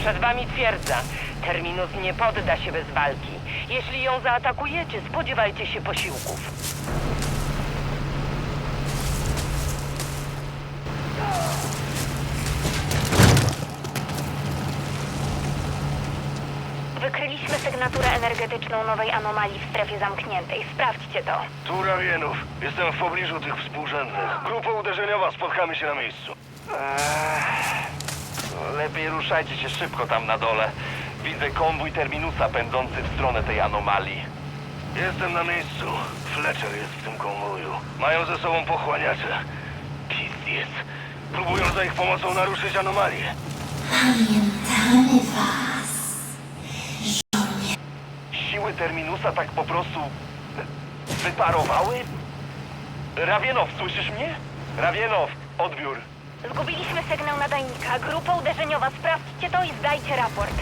Przed wami twierdza. Terminus nie podda się bez walki. Jeśli ją zaatakujecie, spodziewajcie się posiłków. Wykryliśmy sygnaturę energetyczną nowej anomalii w strefie zamkniętej. Sprawdźcie to. Tu Rawienów. Jestem w pobliżu tych współrzędnych. Grupa uderzeniowa, spotkamy się na miejscu. Lepiej ruszajcie się szybko tam na dole. Widzę konwój Terminusa pędzący w stronę tej anomalii. Jestem na miejscu. Fletcher jest w tym konwoju. Mają ze sobą pochłaniacze. Pizdiec. Próbują za ich pomocą naruszyć anomalię. Pamiętamy was. Siły Terminusa tak po prostu... wyparowały? Rawienow, słyszysz mnie? Rawienow, odbiór. Zgubiliśmy sygnał nadajnika. Grupa uderzeniowa. Sprawdźcie to i zdajcie raport.